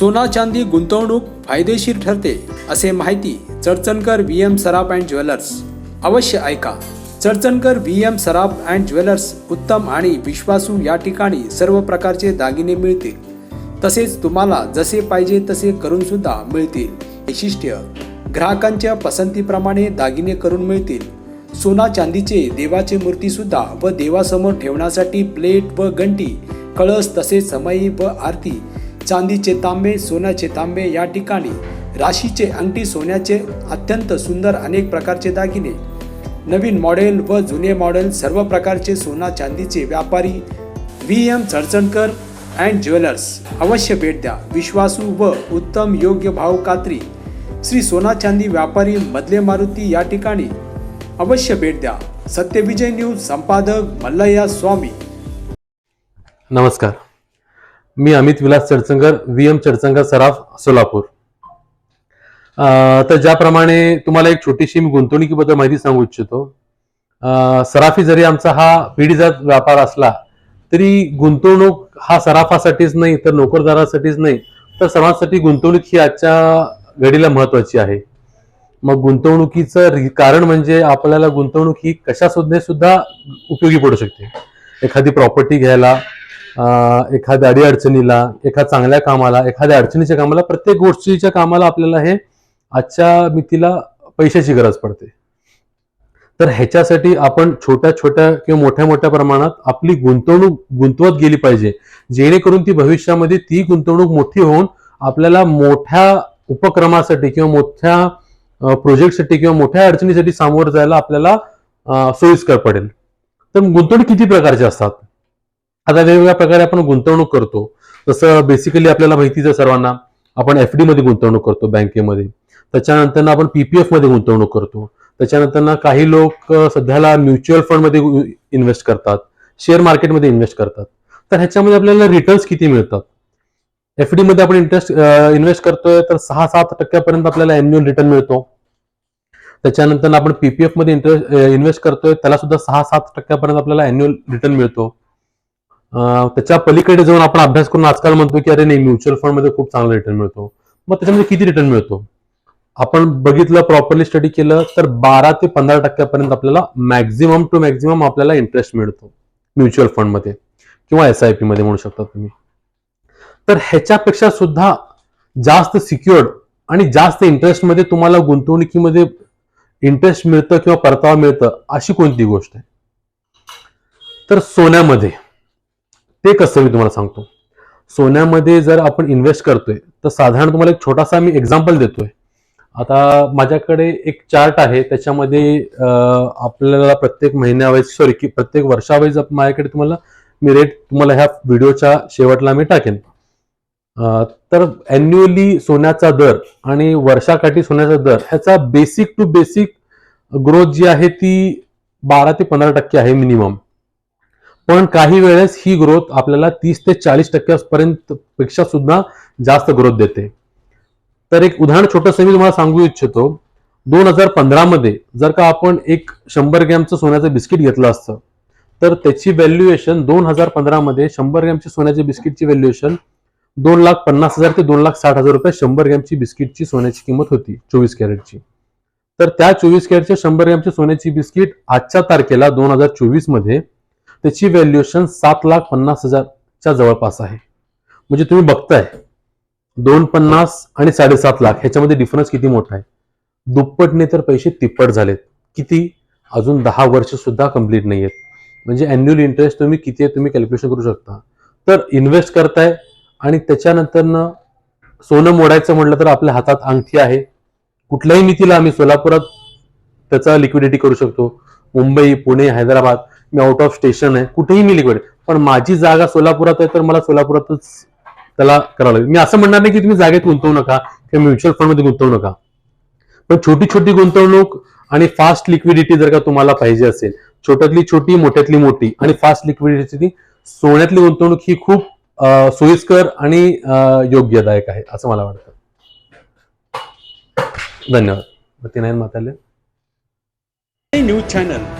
सोना चांदी गुंतवणूक फायदेशीर ठरते असे माहिती Chadchankar V M Saraf and jewellers. अवश्य ऐका. Chadchankar V M Saraf and jewellers उत्तम आणि विश्वासू या ठिकाणी सर्व प्रकारचे दागिने मिळतील. तसेच तुम्हाला जसे पाहिजे तसे करून सुद्धा मिळतील. वैशिष्ट्य ग्राहकांच्या पसंतीप्रमाणे दागिने करून मिळतील. सोना चांदीचे देवाचे मूर्ती सुद्धा व देवासमोर ठेवण्यासाठी प्लेट व घंटी कळस तसेच समयी व आरती चांदीचे तांबे सोन्याचे तांबे या ठिकाणी राशीचे अंगठी सोन्याचे अत्यंत सुंदर अनेक प्रकारचे दागिने. नवीन मॉडेल व जुने मॉडेल सर्व प्रकारचे सोना चांदीचे व्यापारी V M Chadchankar and jewellers. अवश्य भेट द्या. विश्वासू व उत्तम योग्य भाव कात्री. श्री सोना चांदी व्यापारी मधले मारुती या ठिकाणी. अवश्य भेट द्या. सत्यविजय न्यूज संपादक मल्लय्या स्वामी. नमस्कार. मी अमित विलास चडचंगर व्ही एम चडचंगर सराफ सोलापूर. तर ज्याप्रमाणे तुम्हाला एक छोटीशी मी गुंतवणुकीबद्दल माहिती सांगू इच्छितो. सराफी जरी आमचा हा पिढीजात व्यापार असला तरी गुंतवणूक हा सराफासाठीच नाही तर नोकरदारासाठीच नाही तर सर्वांसाठी गुंतवणूक ही आजच्या घडीला महत्वाची आहे. मग गुंतवणुकीचं कारण म्हणजे आपल्याला गुंतवणूक ही कशा सुद्धा सुद्धा उपयोगी पडू शकते. एखादी प्रॉपर्टी घ्यायला एखाद्या अडीअडचणीला एखाद्या चांगल्या कामाला एखाद्या अडचणीच्या कामाला प्रत्येक गोष्टीच्या कामाला आपल्याला हे आजच्या मितीला पैशाची गरज पडते. तर ह्याच्यासाठी आपण छोट्या छोट्या किंवा मोठ्या मोठ्या प्रमाणात आपली गुंतवणूक गुंतवत गेली पाहिजे. जेणेकरून ती भविष्यामध्ये ती गुंतवणूक मोठी होऊन आपल्याला मोठ्या उपक्रमासाठी किंवा मोठ्या प्रोजेक्टसाठी किंवा मोठ्या अडचणीसाठी सामोरं जायला आपल्याला सोयीस्कर पडेल. तर गुंतवणूक किती प्रकारच्या असतात? आता वेगवेगळ्या प्रकारे आपण गुंतवणूक करतो. जसं बेसिकली आपल्याला माहितीच आहे सर्वांना आपण एफ डी मध्ये गुंतवणूक करतो बँकेमध्ये. त्याच्यानंतर आपण पीपीएफमध्ये गुंतवणूक करतो. त्याच्यानंतर काही लोक सध्याला म्युच्युअल फंडमध्ये इन्व्हेस्ट करतात. शेअर मार्केटमध्ये इन्व्हेस्ट करतात. तर ह्याच्यामध्ये आपल्याला रिटर्न्स किती मिळतात? एफ डी मध्ये आपण इंटरेस्ट इन्व्हेस्ट करतोय तर सहा सात टक्क्यापर्यंत आपल्याला अॅन्युअल रिटर्न मिळतो. त्याच्यानंतर आपण पीपीएफमध्ये इंटरेस्ट इन्व्हेस्ट करतोय त्याला सुद्धा सहा सात टक्क्यापर्यंत आपल्याला अॅन्युअल रिटर्न मिळतो. त्याच्या पलीकडे जाऊन आपण अभ्यास करून आजकाल म्हणतो की अरे नाही म्युच्युअल फंडमध्ये खूप चांगला रिटर्न मिळतो. मग त्याच्यामध्ये किती रिटर्न मिळतो? आपण बघितलं प्रॉपरली स्टडी केलं तर बारा ते पंधरा टक्क्यापर्यंत आपल्याला मॅक्झिमम टू मॅक्झिमम आपल्याला इंटरेस्ट मिळतो. म्युच्युअल फंडमध्ये किंवा एस आय पी मध्ये म्हणू शकता तुम्ही. तर ह्याच्यापेक्षा सुद्धा जास्त सिक्युअर्ड आणि जास्त इंटरेस्टमध्ये तुम्हाला गुंतवणुकीमध्ये इंटरेस्ट मिळतं किंवा परतावा मिळतं अशी कोणती गोष्ट आहे? तर सोन्यामध्ये. ते कसं मी तुम्हाला सांगतो. सोन्यामध्ये जर आपण इन्व्हेस्ट करतोय तर साधारण तुम्हाला एक छोटासा मी एक्झाम्पल देतोय. आता माझ्याकडे एक चार्ट आहे त्याच्यामध्ये आपल्याला प्रत्येक महिन्यावाईज सॉरी की प्रत्येक वर्षावाईज माझ्याकडे तुम्हाला मी रेट तुम्हाला ह्या व्हिडिओच्या शेवटला मी टाकेन. तर अॅन्युअली सोन्याचा दर आणि वर्षाकाठी सोन्याचा दर ह्याचा बेसिक टू बेसिक ग्रोथ जी आहे ती बारा ते पंधरा टक्के आहे मिनिमम पण काही वेळेस ही ग्रोथ आपल्याला तीस ते चाळीस टक्क्यापर्यंत पेक्षा सुद्धा जास्त ग्रोथ देते. तर एक उदाहरण छोटंसं मी तुम्हाला सांगू इच्छितो. दोन हजार पंधरा मध्ये जर का आपण एक शंभर ग्रॅमचं सोन्याचं बिस्किट घेतलं असतं तर त्याची व्हॅल्युएशन दोन हजार पंधरा मध्ये शंभर ग्रॅमची सोन्याची बिस्किटची व्हॅल्युएशन दोन लाख पन्नास हजार ते दोन लाख साठ हजार रुपये शंभर ग्रॅमची बिस्किटची सोन्याची किंमत होती चोवीस कॅरेटची. तर त्या चोवीस कॅरेटच्या शंभर ग्रॅमची सोन्याची बिस्किट आजच्या तारखेला दोन हजार चोवीसमध्ये त्याची व्हॅल्युएशन सात लाख पन्नास हजारच्या जवळपास आहे. म्हणजे तुम्ही बघताय दोन पन्नास आणि साडेसात लाख ह्याच्यामध्ये डिफरन्स किती मोठा आहे? दुप्पटने तर पैसे तिप्पट झालेत. किती? अजून दहा वर्ष सुद्धा कंप्लीट नाही आहेत म्हणजे अॅन्युअल इंटरेस्ट तुम्ही किती आहे तुम्ही कॅल्क्युलेशन करू शकता. तर इन्व्हेस्ट करताय आणि त्याच्यानंतर सोनं मोडायचं म्हटलं तर आपल्या हातात अंगठी आहे. कुठल्याही मितीला आम्ही सोलापुरात त्याचा लिक्विडिटी करू शकतो. मुंबई पुणे हैदराबाद मी आउट ऑफ स्टेशन आहे कुठेही मी लिक्विड पण माझी जागा सोलापुरात आहे तर मला सोलापुरातच त्याला करावं लागेल. मी असं म्हणणार नाही की तुम्ही जागेत गुंतवू नका किंवा म्युच्युअल फंडमध्ये गुंतवू नका. पण छोटी छोटी गुंतवणूक आणि फास्ट लिक्विडिटी जर का तुम्हाला पाहिजे असेल छोट्यातली छोटी मोठ्यातली मोठी आणि फास्ट लिक्विडिटी सोन्यातली गुंतवणूक ही खूप सोयीस्कर आणि योग्यदायक आहे असं मला वाटतं. धन्यवाद. माताले. News channel.